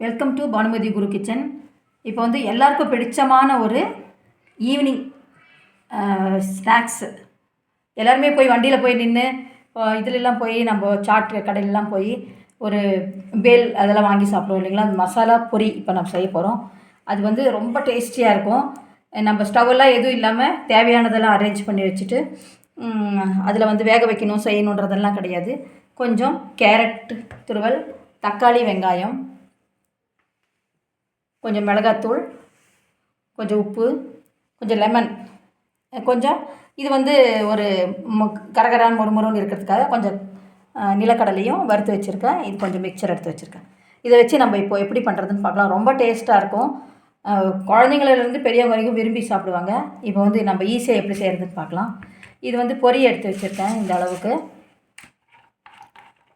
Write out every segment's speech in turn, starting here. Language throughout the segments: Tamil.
Welcome to Bhanumathi Guru kitchen இப்போ வந்து எல்லாருக்கும் பிடிச்சமான ஒரு ஈவினிங் ஸ்நாக்ஸு uh, எல்லாருமே போய் வண்டியில் போய் நின்று இதுலெல்லாம் போய் நம்ம சாட் கடையிலலாம் போய் ஒரு பேல் அதெல்லாம் வாங்கி சாப்பிடுவோம் இல்லைங்களா? அந்த மசாலா பொரி இப்போ நம்ம செய்ய போகிறோம் அது வந்து ரொம்ப டேஸ்டியாக இருக்கும். நம்ம ஸ்டவ்லாம் எதுவும் இல்லாமல் தேவையானதெல்லாம் அரேஞ்ச் பண்ணி வச்சுட்டு அதில் வந்து வேக வைக்கணும் செய்யணுன்றதெல்லாம் கிடையாது. கொஞ்சம் கேரட் துருவல் தக்காளி வெங்காயம் கொஞ்சம் மிளகாத்தூள் கொஞ்சம் உப்பு கொஞ்சம் லெமன் கொஞ்சம் இது வந்து ஒரு கரகரான் முறுமுறுன்னு இருக்கிறதுக்காக கொஞ்சம் நிலக்கடலையும் வறுத்து வச்சுருக்கேன். இது கொஞ்சம் மிக்சர் எடுத்து வச்சுருக்கேன். இதை வச்சு நம்ம இப்போ எப்படி பண்ணுறதுன்னு பார்க்கலாம். ரொம்ப டேஸ்ட்டாக இருக்கும். குழந்தைங்களிலேருந்து பெரியவங்க வரைக்கும் விரும்பி சாப்பிடுவாங்க. இப்போ வந்து நம்ம ஈஸியாக எப்படி செய்கிறதுன்னு பார்க்கலாம். இது வந்து பொரி எடுத்து வச்சுருக்கேன் இந்த அளவுக்கு.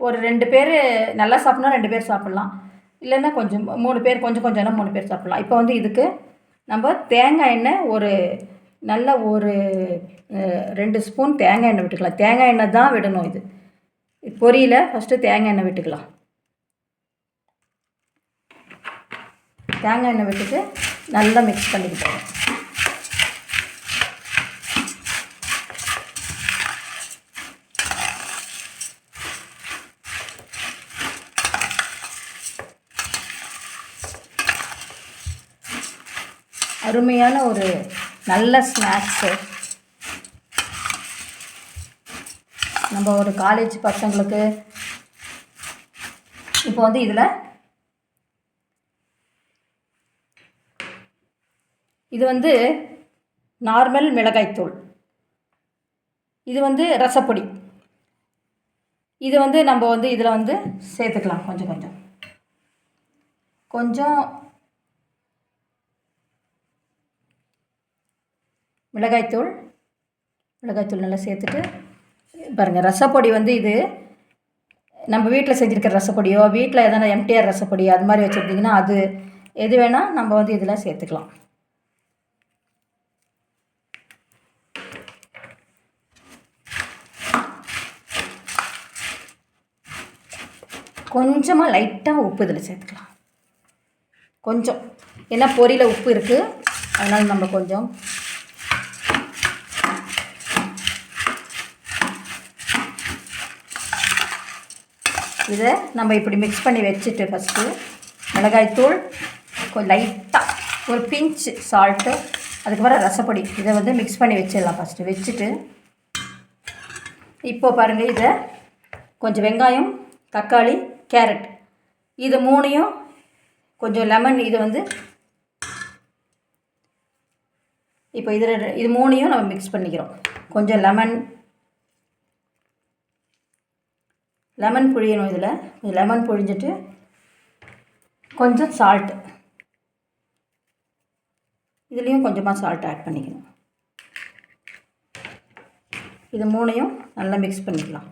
ஒரு ரெண்டு பேர் நல்லா சாப்பிட்னா ரெண்டு பேர் சாப்பிட்லாம். இல்லைன்னா கொஞ்சம் மூணு பேர் கொஞ்சம் கொஞ்சம்னா மூணு பேர் சாப்பிட்லாம். இப்போ வந்து இதுக்கு நம்ம தேங்காய் எண்ணெய் ஒரு நல்ல ஒரு ரெண்டு ஸ்பூன் தேங்காய் எண்ணெய் விட்டுக்கலாம். தேங்காய் எண்ணெய் தான் விடணும் இது. பொரியில் ஃபஸ்ட்டு தேங்காய் எண்ணெய் விட்டுக்கலாம். தேங்காய் எண்ணெய் விட்டுட்டு நல்லா மிக்ஸ் பண்ணிக்கிட்டோம். அருமையான ஒரு நல்ல ஸ்நாக்ஸு நம்ம ஒரு காலேஜ் பசங்களுக்கு இப்போ வந்து இதில் இது வந்து நார்மல் மிளகாய்த்தூள் இது வந்து ரசப்பொடி. இது வந்து நம்ம வந்து இதில் வந்து சேர்த்துக்கலாம் கொஞ்சம் கொஞ்சம். கொஞ்சம் மிளகாய்த்தூள். மிளகாய்த்தூள் நல்லா சேர்த்துட்டு பாருங்கள் ரசப்பொடி வந்து இது நம்ம வீட்டில் செஞ்சுருக்கிற ரசப்பொடியோ வீட்டில் எதனா எம்டிஆர் ரசப்பொடி அது மாதிரி வச்சுருந்தீங்கன்னா அது எது வேணால் நம்ம வந்து இதில் சேர்த்துக்கலாம். கொஞ்சமாக லைட்டாக உப்பு இதில் சேர்த்துக்கலாம். கொஞ்சம். ஏன்னா பொரியில் உப்பு இருக்குது அதனால் நம்ம கொஞ்சம் இதை நம்ம இப்படி மிக்ஸ் பண்ணி வச்சுட்டு ஃபஸ்ட்டு மிளகாய்த்தூள் கொஞ்சம் லைட்டாக ஒரு பிஞ்ச் சால்ட்டு அதுக்கப்புறம் ரசப்பொடி. இதை வந்து மிக்ஸ் பண்ணி வச்சிடலாம் ஃபஸ்ட்டு வச்சுட்டு இப்போது பாருங்கள் இதை கொஞ்சம் வெங்காயம் தக்காளி கேரட் இது மூணையும் கொஞ்சம் லெமன் இது வந்து இப்போ இதில் இது மூணையும் நம்ம மிக்ஸ் பண்ணிக்கிறோம். கொஞ்சம் லெமன் லெமன் புழியணும் இதில். லெமன் புழிஞ்சிட்டு கொஞ்சம் சால்ட்டு இதுலேயும் கொஞ்சமாக சால்ட் ஆட் பண்ணிக்கணும். இது மூணையும் நல்லா மிக்ஸ் பண்ணிக்கலாம்.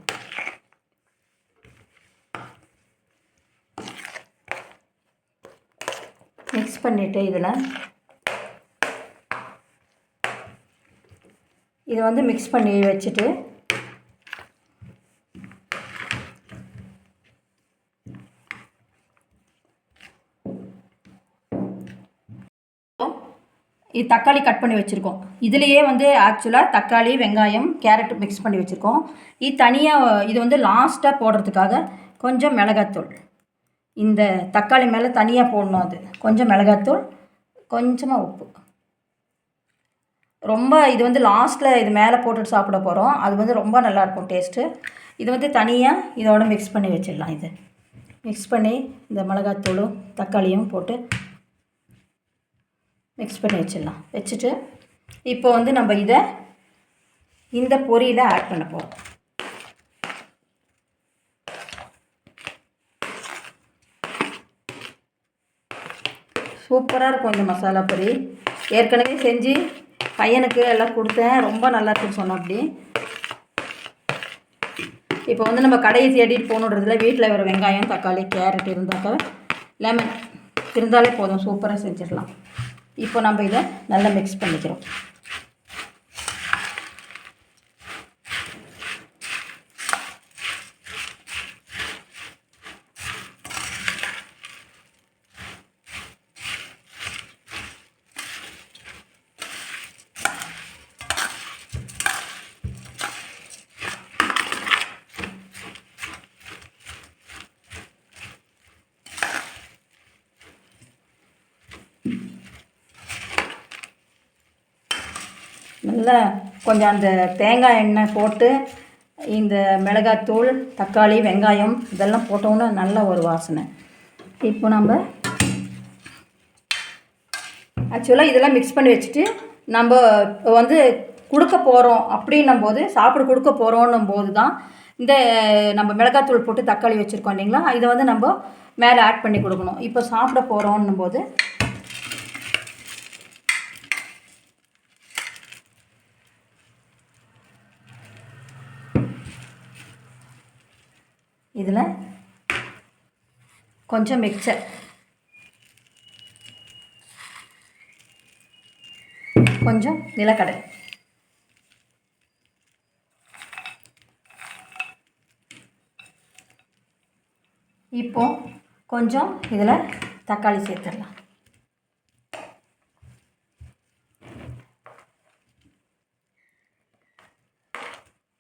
மிக்ஸ் பண்ணிவிட்டு இதில் இதை வந்து மிக்ஸ் பண்ணி வச்சுட்டு இது தக்காளி கட் பண்ணி வச்சுருக்கோம். இதுலேயே வந்து ஆக்சுவலாக தக்காளி வெங்காயம் கேரட் மிக்ஸ் பண்ணி வச்சுருக்கோம். இது தனியாக இது வந்து லாஸ்ட்டாக போடுறதுக்காக கொஞ்சம் மிளகாத்தூள். இந்த தக்காளி மேலே தனியாக போடணும் அது. கொஞ்சம் மிளகாத்தூள் கொஞ்சமாக உப்பு. ரொம்ப இது வந்து லாஸ்ட்டில் இது மேலே போட்டுட்டு சாப்பிட போகிறோம் அது வந்து ரொம்ப நல்லாயிருக்கும் டேஸ்ட்டு இது வந்து தனியாக இதோட மிக்ஸ் பண்ணி வச்சிடலாம் இது. மிக்ஸ் பண்ணி இந்த மிளகாத்தூளும் தக்காளியும் போட்டு மிக்ஸ் பண்ணி வச்சிடலாம். வச்சுட்டு இப்போ வந்து நம்ம இதை இந்த பொரியில் ஆட் பண்ண போகிறோம் சூப்பராக இருக்கும் இந்த மசாலா பொரி. ஏற்கனவே செஞ்சு பையனுக்கு எல்லாம் கொடுத்தேன். ரொம்ப நல்லா இருக்குன்னு சொன்னோம் அப்படி. இப்போ வந்து நம்ம கடையை தேடிட்டு போகணுன்றதுல வீட்டில் ஒரு வெங்காயம் தக்காளி கேரட் இருந்தாக்க லெமன் இருந்தாலே போதும். சூப்பராக செஞ்சிடலாம். இப்போ நம்ம இதை நல்லா மிக்ஸ் பண்ணிக்கிறோம். நல்லா கொஞ்சம் அந்த தேங்காய் எண்ணெய் போட்டு இந்த மிளகாத்தூள் தக்காளி வெங்காயம் இதெல்லாம் போட்டோன்னா நல்ல ஒரு வாசனை. இப்போ நம்ம ஆக்சுவலாக இதெல்லாம் மிக்ஸ் பண்ணி வச்சுட்டு நம்ம வந்து கொடுக்க போகிறோம் அப்படின்னும் போது சாப்பிட கொடுக்க போகிறோன்னும் போது தான் இந்த நம்ம மிளகாத்தூள் போட்டு தக்காளி வச்சுருக்கோம் இல்லைங்களா? இதை வந்து நம்ம மேலே ஆட் பண்ணி கொடுக்கணும். இப்போ சாப்பிட போகிறோன்னும் போது இதில் கொஞ்சம் மிக்சர் கொஞ்சம் நிலக்கடலை. இப்போ கொஞ்சம் இதில் தக்காளி சேர்த்துடலாம்.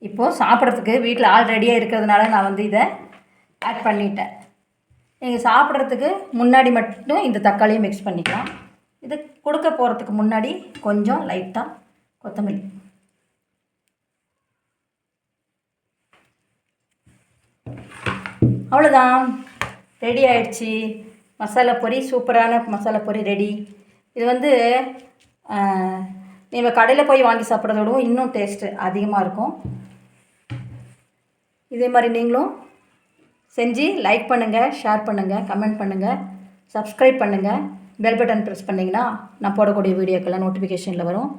இப்போது சாப்பிட்றதுக்கு வீட்டில் ஆல்ரெடியாக இருக்கிறதுனால நான் வந்து இதை ஆட் பண்ணிட்டேன். நீங்கள் சாப்பிட்றதுக்கு முன்னாடி மட்டும் இந்த தக்காளியும் மிக்ஸ் பண்ணிக்கலாம். இது கொடுக்க போகிறதுக்கு முன்னாடி கொஞ்சம் லைட்டாக கொத்தமல்லி. அவ்வளோதான் ரெடி ஆயிடுச்சு. மசாலா பொரி சூப்பரான மசாலா பொரி ரெடி இது வந்து நீங்கள் கடையில் போய் வாங்கி சாப்பிட்றத விடவும் இன்னும் டேஸ்ட்டு அதிகமாக இருக்கும். இதே மாதிரி நீங்களும் செஞ்சு லைக் பண்ணுங்கள் ஷேர் பண்ணுங்கள் கமெண்ட் பண்ணுங்கள் சப்ஸ்கிரைப் பண்ணுங்கள் பெல் பட்டன் ப்ரெஸ் பண்ணிங்கன்னா நான் போடக்கூடிய வீடியோக்கெல்லாம் நோட்டிஃபிகேஷனில் வரும்.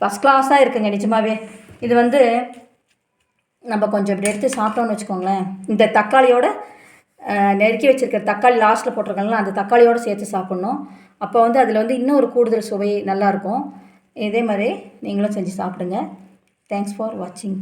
ஃபஸ்ட் கிளாஸாக இருக்குங்க நிஜமாகவே இது வந்து நம்ம கொஞ்சம் இப்படி எடுத்து சாப்பிட்டோம்னு வச்சுக்கோங்களேன். இந்த தக்காளியோட நெருக்கி வச்சுருக்க தக்காளி லாஸ்ட்டில் போட்டிருக்காங்களா அந்த தக்காளியோடு சேர்த்து சாப்பிட்ணும். அப்போ வந்து அதில் வந்து இன்னும் ஒரு கூடுதல் சுவை நல்லாயிருக்கும் இதே மாதிரி நீங்களும் செஞ்சு சாப்பிடுங்க. தேங்க்ஸ் ஃபார் வாட்சிங்